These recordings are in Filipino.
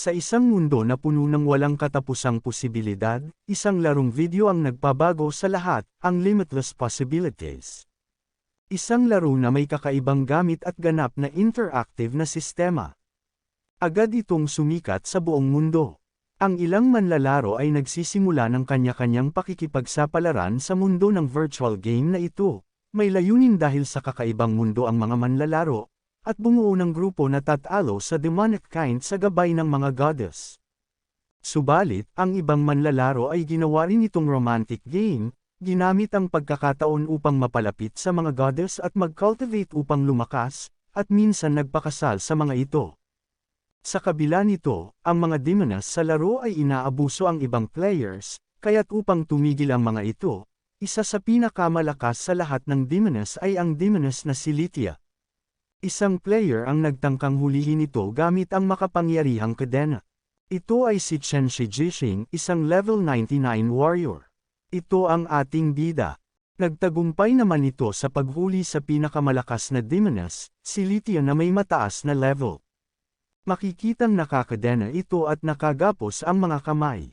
Sa isang mundo na puno ng walang katapusang posibilidad, isang larong video ang nagpabago sa lahat, ang Limitless Possibilities. Isang laro na may kakaibang gamit at ganap na interactive na sistema. Agad itong sumikat sa buong mundo. Ang ilang manlalaro ay nagsisimula ng kanya-kanyang pakikipagsapalaran sa mundo ng virtual game na ito. May layunin dahil sa kakaibang mundo ang mga manlalaro, at bumuo ng grupo na tatalo sa demonic kind sa gabay ng mga goddess. Subalit, ang ibang manlalaro ay ginawa rin itong romantic game, ginamit ang pagkakataon upang mapalapit sa mga goddess at mag-cultivate upang lumakas, at minsan nagpakasal sa mga ito. Sa kabila nito, ang mga demoness sa laro ay inaabuso ang ibang players, kaya't upang tumigil ang mga ito, isa sa pinakamalakas sa lahat ng demoness ay ang demoness na si Lytia. Isang player ang nagtangkang hulihin ito gamit ang makapangyarihang kadena. Ito ay si Chen Shijishing, isang level 99 warrior. Ito ang ating bida. Nagtagumpay naman ito sa paghuli sa pinakamalakas na demoness, si Lytia na may mataas na level. Makikitang nakakadena ito at nakagapos ang mga kamay.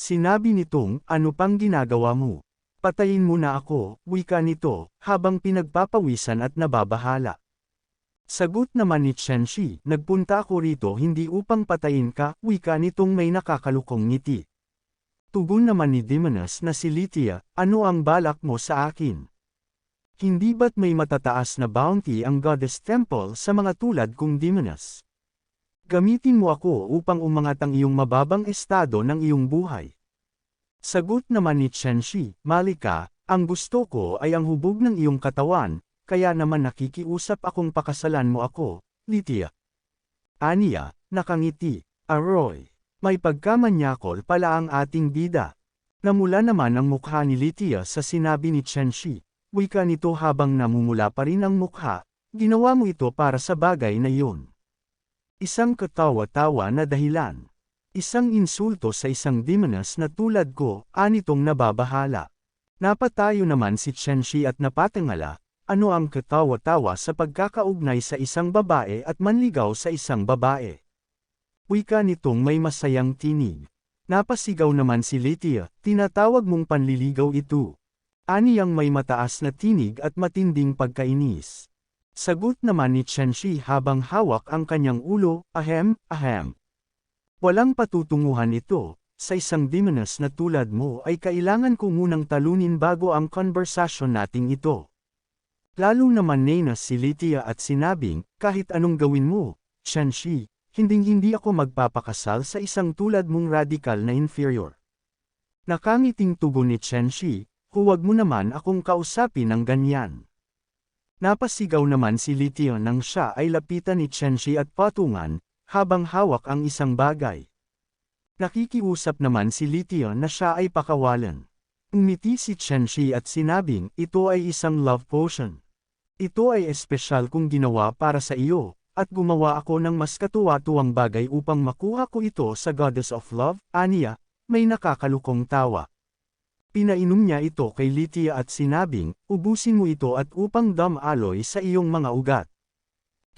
Sinabi nitong, ano pang ginagawa mo? Patayin mo na ako, wika nito, habang pinagpapawisan at nababahala. Sagot naman ni Chen Shi, nagpunta ako rito hindi upang patayin ka, wika nitong may nakakalukong ngiti. Tugon naman ni Demoness na si Lytia, ano ang balak mo sa akin? Hindi ba't may matataas na bounty ang Goddess Temple sa mga tulad kong Demoness? Gamitin mo ako upang umangat ang iyong mababang estado ng iyong buhay. Sagot naman ni Chen Shi, Malika, ang gusto ko ay ang hubog ng iyong katawan, kaya naman nakikiusap akong pakasalan mo ako, Lydia. Aniya, nakangiti, Aroy. May pagkamanyakol pala ang ating bida. Namula naman ang mukha ni Lydia sa sinabi ni Chen Shi. Wika nito habang namumula pa rin ang mukha, ginawa mo ito para sa bagay na yun. Isang katawa-tawa na dahilan. Isang insulto sa isang demoness na tulad ko, anitong nababahala. Napatayo naman si Chen Shi at napatangala, ano ang katawa-tawa sa pagkakaugnay sa isang babae at manligaw sa isang babae? Wika nitong may masayang tinig. Napasigaw naman si Lytia, tinatawag mong panliligaw ito. Aniyang may mataas na tinig at matinding pagkainis. Sagot naman ni Chenshi habang hawak ang kanyang ulo, ahem, ahem. Walang patutunguhan ito, sa isang demoness na tulad mo ay kailangan ko munang talunin bago ang konversasyon nating ito. Lalo naman Nena si Lytia at sinabing, kahit anong gawin mo, Shanshi, hinding-hindi ako magpapakasal sa isang tulad mong radical na inferior. Nakangiting tugon ni Shanshi, huwag mo naman akong kausapin ng ganyan. Napasigaw naman si Lytia nang siya ay lapitan ni Shanshi at patungan, habang hawak ang isang bagay. Nakikiusap naman si Lytia na siya ay pakawalan. Umiti si Chenshi at sinabing, ito ay isang love potion. Ito ay espesyal kong ginawa para sa iyo, at gumawa ako ng mas katuwa-tuwang bagay upang makuha ko ito sa Goddess of Love, Anya, may nakakalukong tawa. Pinainom niya ito kay Lytia at sinabing, ubusin mo ito at upang dam-aloy sa iyong mga ugat.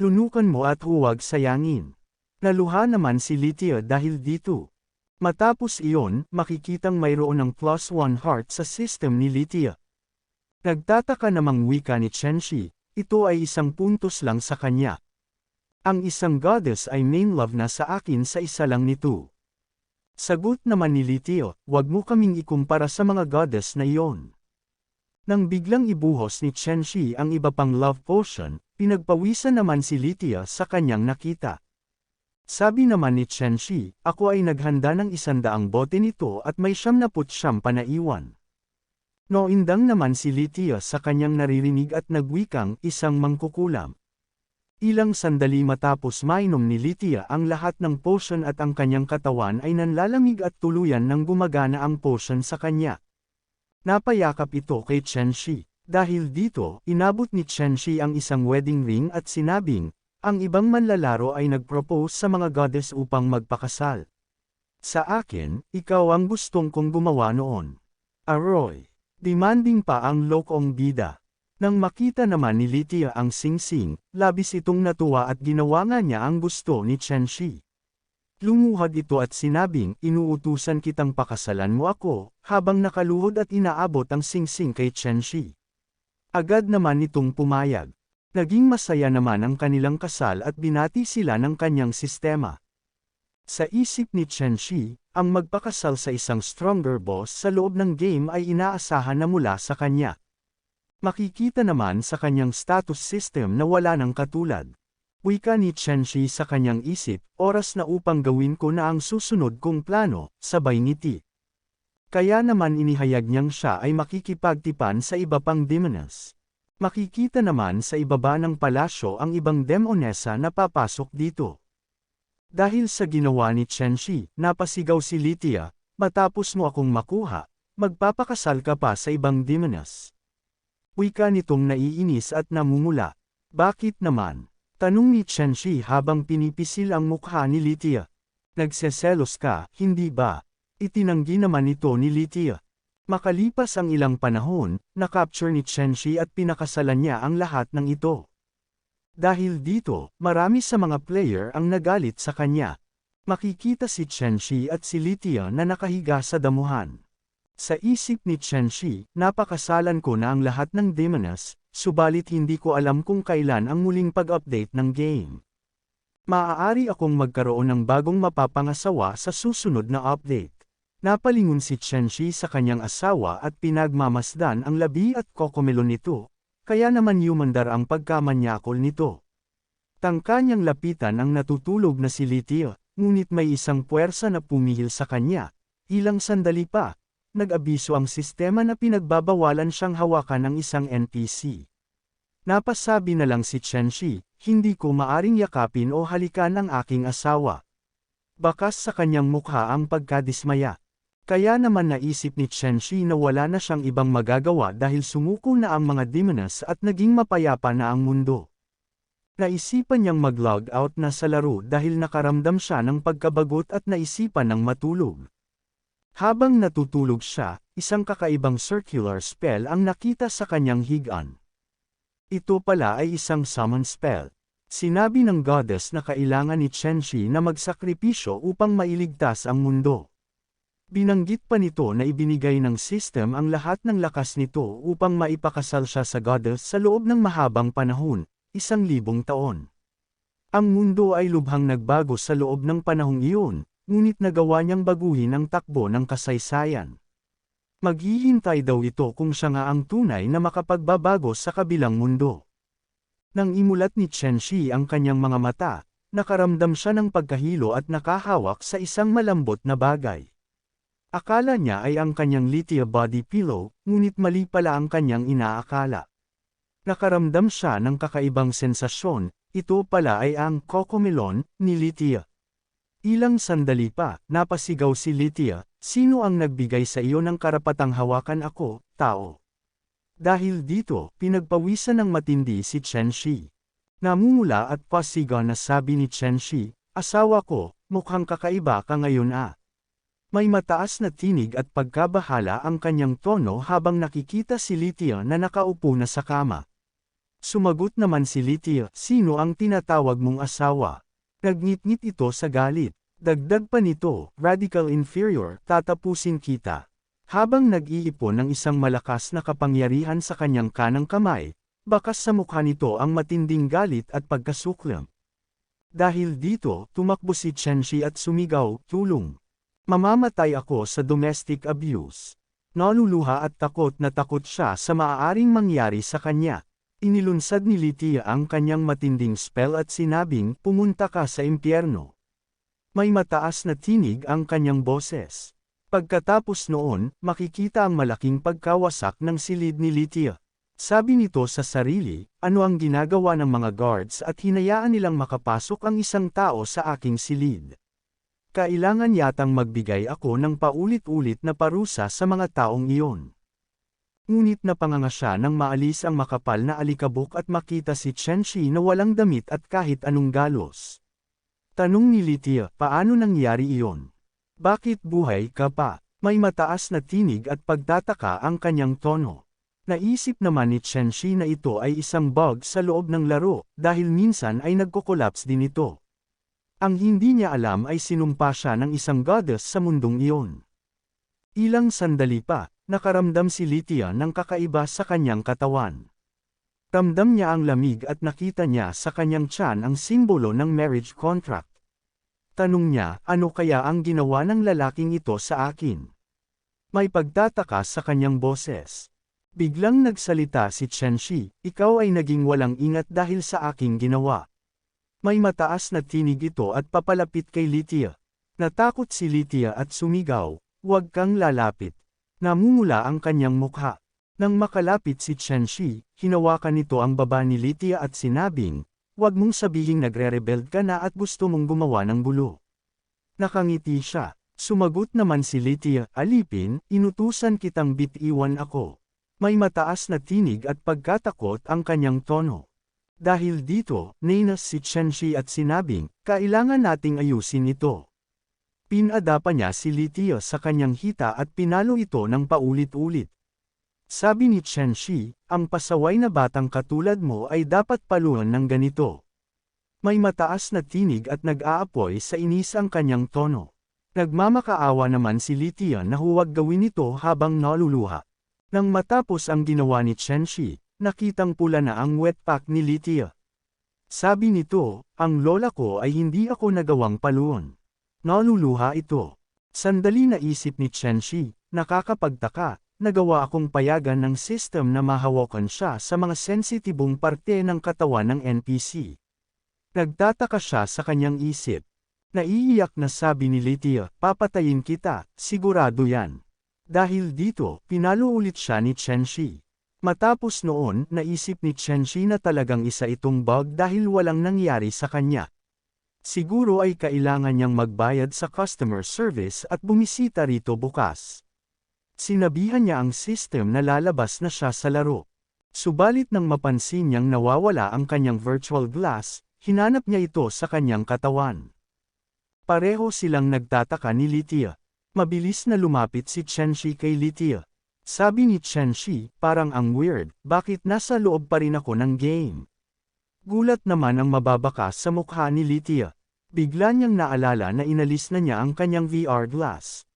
Tunukan mo at huwag sayangin. Naluha naman si Lytia dahil dito. Matapos iyon, makikitang mayroon ng plus one heart sa system ni Lytia. Nagtataka namang wika ni Chenshi, ito ay isang puntos lang sa kanya. Ang isang goddess ay main love na sa akin sa isa lang nito. Sagot naman ni Litio, wag mo kaming ikumpara sa mga goddess na iyon. Nang biglang ibuhos ni Chenshi ang iba pang love potion, pinagpawisan naman si Lytia sa kanyang nakita. Sabi naman ni Chenshi, ako ay naghanda ng isandaang bote nito at may siyam na putsyam panaiwan. Noindang naman si Lytia sa kanyang naririnig at nagwikang isang mangkukulam. Ilang sandali matapos mainom ni Lytia ang lahat ng potion at ang kanyang katawan ay nanlalamig at tuluyan nang gumagana ang potion sa kanya. Napayakap ito kay Chen Shi. Dahil dito, inabot ni Chen Shi ang isang wedding ring at sinabing, ang ibang manlalaro ay nagpropose sa mga goddess upang magpakasal. Sa akin, ikaw ang gustong kong gumawa noon. Aroy. Demanding pa ang lokong bida. Nang makita naman ni Lytia ang singsing, labis itong natuwa at ginawa nga niya ang gusto ni Chen Shi. Lumuhad ito at sinabing, inuutusan kitang pakasalan mo ako, habang nakaluhod at inaabot ang singsing kay Chen Shi. Agad naman itong pumayag. Naging masaya naman ang kanilang kasal at binati sila ng kanyang sistema. Sa isip ni Chen Shi, ang magpakasal sa isang stronger boss sa loob ng game ay inaasahan na mula sa kanya. Makikita naman sa kanyang status system na wala ng katulad. Wika ni Chen Shi sa kanyang isip, oras na upang gawin ko na ang susunod kong plano, sabay ngiti. Kaya naman inihayag niyang siya ay makikipagtipan sa iba pang demoness. Makikita naman sa ibaba ng palasyo ang ibang demonessa na papasok dito. Dahil sa ginawa ni Chen Shi, napasigaw si Lytia, matapos mo akong makuha, magpapakasal ka pa sa ibang demoness. Wika nitong naiinis at namumula. Bakit naman? Tanong ni Chen Shi habang pinipisil ang mukha ni Lytia. Nagseselos ka, hindi ba? Itinanggi naman ito ni Lytia. Makalipas ang ilang panahon, nakapture ni Chen Shi at pinakasalan niya ang lahat ng ito. Dahil dito, marami sa mga player ang nagalit sa kanya. Makikita si Chen Shi at si Lytia na nakahiga sa damuhan. Sa isip ni Chen Shi, napakasalan ko na ang lahat ng demoness, subalit hindi ko alam kung kailan ang muling pag-update ng game. Maaari akong magkaroon ng bagong mapapangasawa sa susunod na update. Napalingon si Chen Shi sa kanyang asawa at pinagmamasdan ang labi at kokomelon nito, kaya naman yumandar ang pagkamanyakol nito. Tangka niyang lapitan ang natutulog na si Lytia, ngunit may isang puwersa na pumihil sa kanya. Ilang sandali pa, nag-abiso ang sistema na pinagbabawalan siyang hawakan ng isang NPC. Napasabi na lang si Chen Shi, hindi ko maaring yakapin o halikan ang aking asawa. Bakas sa kanyang mukha ang pagkadismaya. Kaya naman naisip ni Chen Shi na wala na siyang ibang magagawa dahil sumuko na ang mga demoness at naging mapayapa na ang mundo. Naisipan niyang mag-log out na sa laro dahil nakaramdam siya ng pagkabagot at naisipan ng matulog. Habang natutulog siya, isang kakaibang circular spell ang nakita sa kanyang higaan. Ito pala ay isang summon spell. Sinabi ng goddess na kailangan ni Chenshi na magsakripisyo upang mailigtas ang mundo. Binanggit pa nito na ibinigay ng system ang lahat ng lakas nito upang maipakasal siya sa goddess sa loob ng mahabang panahon, isang libong taon. Ang mundo ay lubhang nagbago sa loob ng panahong iyon, ngunit nagawa niyang baguhin ang takbo ng kasaysayan. Maghihintay daw ito kung siya nga ang tunay na makapagbabago sa kabilang mundo. Nang imulat ni Chen Shi ang kanyang mga mata, nakaramdam siya ng pagkahilo at nakahawak sa isang malambot na bagay. Akala niya ay ang kanyang lithium body pillow, ngunit mali pala ang kanyang inaakala. Nakaramdam siya ng kakaibang sensasyon, ito pala ay ang kokomelon ni Lytia. Ilang sandali pa, napasigaw si Lytia, sino ang nagbigay sa iyo ng karapatang hawakan ako, tao? Dahil dito, pinagpawisan ng matindi si Chen Shi. Namumula at pasigaw na sabi ni Chen Shi, asawa ko, mukhang kakaiba ka ngayon ah. May mataas na tinig at pagkabahala ang kanyang tono habang nakikita si Lytia na nakaupo na sa kama. Sumagot naman si Lytia, sino ang tinatawag mong asawa? Nagngit-ngit ito sa galit. Dagdag pa nito, radical inferior, tatapusin kita. Habang nag-iipon ng isang malakas na kapangyarihan sa kanyang kanang kamay, bakas sa mukha nito ang matinding galit at pagkasuklam. Dahil dito, tumakbo si Chenshi at sumigaw, tulong. Mamamatay ako sa domestic abuse. Naluluha at takot na takot siya sa maaaring mangyari sa kanya. Inilunsad ni Lytia ang kanyang matinding spell at sinabing, pumunta ka sa impyerno. May mataas na tinig ang kanyang boses. Pagkatapos noon, makikita ang malaking pagkawasak ng silid ni Lytia. Sabi nito sa sarili, ano ang ginagawa ng mga guards at hinayaan nilang makapasok ang isang tao sa aking silid. Kailangan yatang magbigay ako ng paulit-ulit na parusa sa mga taong iyon. Ngunit napanganga siya nang maalis ang makapal na alikabok at makita si Chen Shi na walang damit at kahit anong galos. Tanong ni Lytia, paano nangyari iyon? Bakit buhay ka pa? May mataas na tinig at pagtataka ang kanyang tono. Naisip naman ni Chen Shi na ito ay isang bug sa loob ng laro, dahil minsan ay nagko-collapse din ito. Ang hindi niya alam ay sinumpa siya ng isang goddess sa mundong iyon. Ilang sandali pa, nakaramdam si Lytia ng kakaiba sa kanyang katawan. Ramdam niya ang lamig at nakita niya sa kanyang tiyan ang simbolo ng marriage contract. Tanong niya, ano kaya ang ginawa ng lalaking ito sa akin? May pagtataka sa kanyang boses. Biglang nagsalita si Chenshi, ikaw ay naging walang ingat dahil sa aking ginawa. May mataas na tinig ito at papalapit kay Lytia. Natakot si Lytia at sumigaw, huwag kang lalapit. Namumula ang kanyang mukha. Nang makalapit si Chenshi, hinawakan nito ang baba ni Lytia at sinabing, huwag mong sabihing nagre-rebeld ka na at gusto mong gumawa ng gulo. Nakangiti siya. Sumagot naman si Lytia, alipin, inutusan kitang bitiwan ako. May mataas na tinig at pagkatakot ang kanyang tono. Dahil dito, ninas si Chenshi at sinabing, kailangan nating ayusin ito. Pinadapa niya si Lytia sa kanyang hita at pinalo ito ng paulit-ulit. Sabi ni Chenshi, ang pasaway na batang katulad mo ay dapat paluhan ng ganito. May mataas na tinig at nag-aapoy sa inis ang kanyang tono. Nagmamakaawa naman si Lytia na huwag gawin ito habang naluluha. Nang matapos ang ginawa ni Chenshi, nakitang pula na ang wetpack ni Lytia. Sabi nito, ang lola ko ay hindi ako nagawang paluon. Naluluha ito. Sandali na isip ni Chenshi, nakakapagtaka, nagawa akong payagan ng system na mahawakan siya sa mga sensitibong parte ng katawan ng NPC. Nagtataka siya sa kanyang isip. Naiiyak na sabi ni Lytia, papatayin kita, sigurado yan. Dahil dito, pinalo ulit siya ni Chenshi. Matapos noon, naisip ni Chenshi na talagang isa itong bug dahil walang nangyari sa kanya. Siguro ay kailangan niyang magbayad sa customer service at bumisita rito bukas. Sinabihan niya ang system na lalabas na siya sa laro. Subalit nang mapansin niyang nawawala ang kanyang virtual glass, hinanap niya ito sa kanyang katawan. Pareho silang nagtataka ni Lytia. Mabilis na lumapit si Chenshi kay Lytia. Sabi ni Chenshi, parang ang weird, bakit nasa loob pa rin ako ng game? Gulat naman ang mababaka sa mukha ni Lytia. Bigla niyang naalala na inalis na niya ang kanyang VR glass.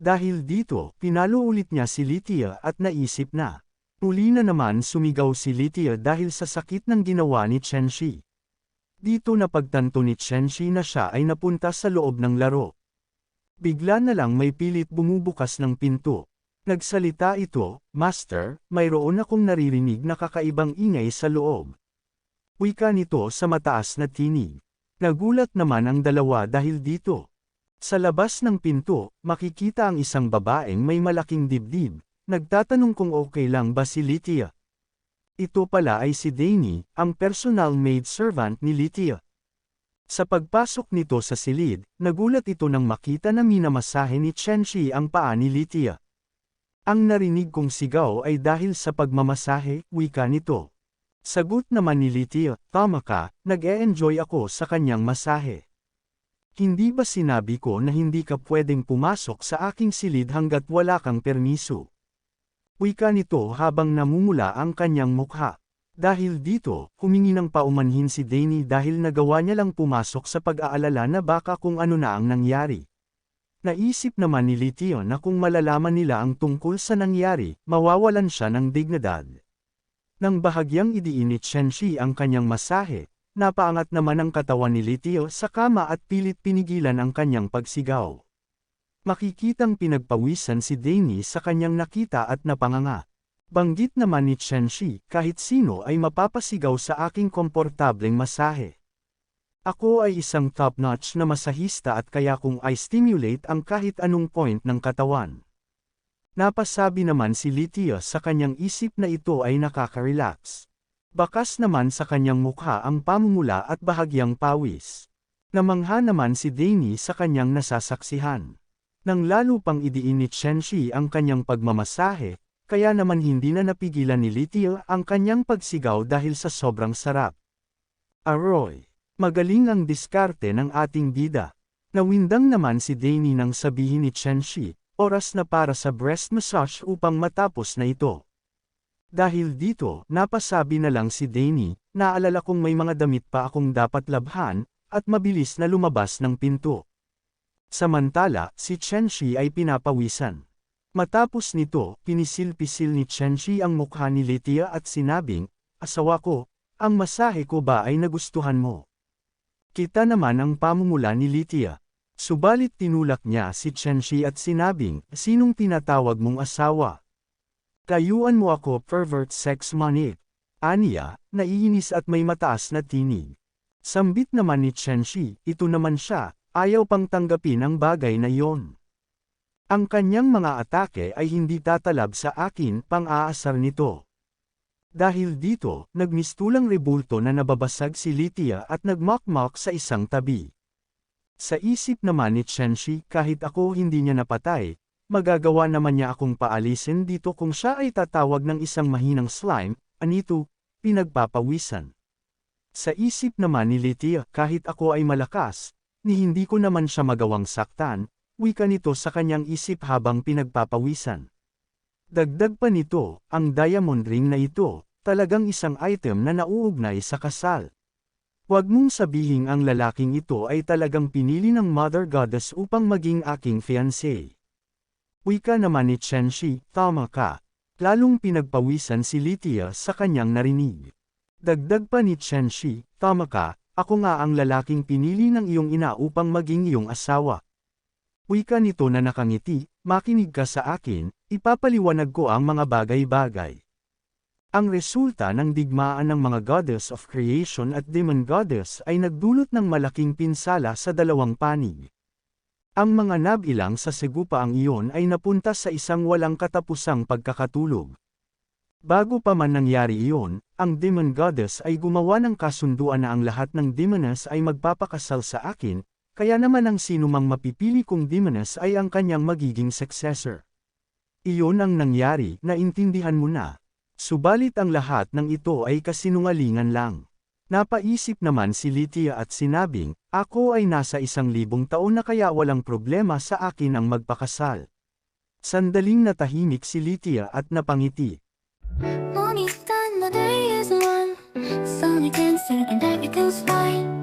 Dahil dito, pinalo ulit niya si Lytia at naisip na. Muli na naman sumigaw si Lytia dahil sa sakit ng ginawa ni Chenshi. Dito napagtanto ni Chenshi na siya ay napunta sa loob ng laro. Bigla na lang may pilit bumubukas ng pinto. Nagsalita ito, Master, mayroon akong naririnig na kakaibang ingay sa loob. Wika nito sa mataas na tinig. Nagulat naman ang dalawa dahil dito. Sa labas ng pinto, makikita ang isang babaeng may malaking dibdib, nagtatanong kung okay lang ba si Lytia. Ito pala ay si Danny, ang personal maid servant ni Lytia. Sa pagpasok nito sa silid, nagulat ito nang makita na minamasahe ni Chenshi ang paa ni Lytia. Ang narinig kong sigaw ay dahil sa pagmamasahe, wika nito. Sagot naman ni Lytia, tama ka, nag-e-enjoy ako sa kanyang masahe. Hindi ba sinabi ko na hindi ka pwedeng pumasok sa aking silid hanggat wala kang permiso? Wika nito habang namumula ang kanyang mukha. Dahil dito, humingi ng paumanhin si Danny dahil nagawa niya lang pumasok sa pag-aalala na baka kung ano na ang nangyari. Naisip naman ni Litio na kung malalaman nila ang tungkol sa nangyari, mawawalan siya ng dignidad. Nang bahagyang idiin ni Chenshi ang kanyang masahe, napaangat naman ang katawan ni Litio sa kama at pilit pinigilan ang kanyang pagsigaw. Makikitang pinagpawisan si Danny sa kanyang nakita at napanganga. Banggit naman ni Chenshi, kahit sino ay mapapasigaw sa aking komportableng masahe. Ako ay isang top-notch na masahista at kaya kung I stimulate ang kahit anong point ng katawan. Napasabi naman si Lytia sa kanyang isip na ito ay nakaka-relax. Bakas naman sa kanyang mukha ang pamumula at bahagyang pawis. Namangha naman si Danny sa kanyang nasasaksihan. Nang lalo pang idiin ni Chenshi ang kanyang pagmamasahe, kaya naman hindi na napigilan ni Lytia ang kanyang pagsigaw dahil sa sobrang sarap. Aroy! Magaling ang diskarte ng ating bida. Nawindang naman si Danny nang sabihin ni Chenshi, oras na para sa breast massage upang matapos na ito. Dahil dito, napasabi na lang si Danny, naalala kong may mga damit pa akong dapat labhan, at mabilis na lumabas ng pinto. Samantala, si Chenshi ay pinapawisan. Matapos nito, pinisil-pisil ni Chenshi ang mukha ni Lethia at sinabing, Asawa ko, ang masahe ko ba ay nagustuhan mo? Kita naman ang pamumula ni Lethia. Subalit tinulak niya si Chenshi at sinabing, Sinong tinatawag mong asawa? Kayuan mo ako pervert sex money. Aniya, naiinis at may mataas na tinig. Sambit naman ni Chenshi, ito naman siya, ayaw pang tanggapin ang bagay na iyon. Ang kanyang mga atake ay hindi tatalab sa akin pang-aasar nito. Dahil dito, nagmistulang rebulto na nababasag si Lithia at nagmakmak sa isang tabi. Sa isip naman ni Chenshi kahit ako hindi niya napatay, magagawa naman niya akong paalisin dito kung siya ay tatawag ng isang mahinang slime, anito, pinagpapawisan. Sa isip naman ni Lithia kahit ako ay malakas, ni hindi ko naman siya magawang saktan, wika nito sa kanyang isip habang pinagpapawisan. Dagdag pa nito, ang diamond ring na ito, talagang isang item na nauugnay sa kasal. Huwag mong sabihin ang lalaking ito ay talagang pinili ng Mother Goddess upang maging aking fiancé. Wika naman ni Chenshi, tama ka. Lalong pinagpawisan si Lithia sa kanyang narinig. Dagdag pa ni Chenshi, tama ka, ako nga ang lalaking pinili ng iyong ina upang maging iyong asawa. Wika nito na nakangiti, makinig ka sa akin, ipapaliwanag ko ang mga bagay-bagay. Ang resulta ng digmaan ng mga goddess of creation at demon goddess ay nagdulot ng malaking pinsala sa dalawang panig. Ang mga nabilang sa segupa ang iyon ay napunta sa isang walang katapusang pagkakatulog. Bago pa man nangyari iyon, ang demon goddess ay gumawa ng kasunduan na ang lahat ng demoness ay magpapakasal sa akin, kaya naman ang sinumang mapipili kong demoness ay ang kanyang magiging successor. Iyon ang nangyari, naintindihan mo na. Subalit ang lahat ng ito ay kasinungalingan lang. Napaisip naman si Litia at sinabing, ako ay nasa isang libong taon na kaya walang problema sa akin ang magpakasal. Sandaling natahimik si Litia at napangiti. Morning sun, the day is long, sun and cancer and everything's fine.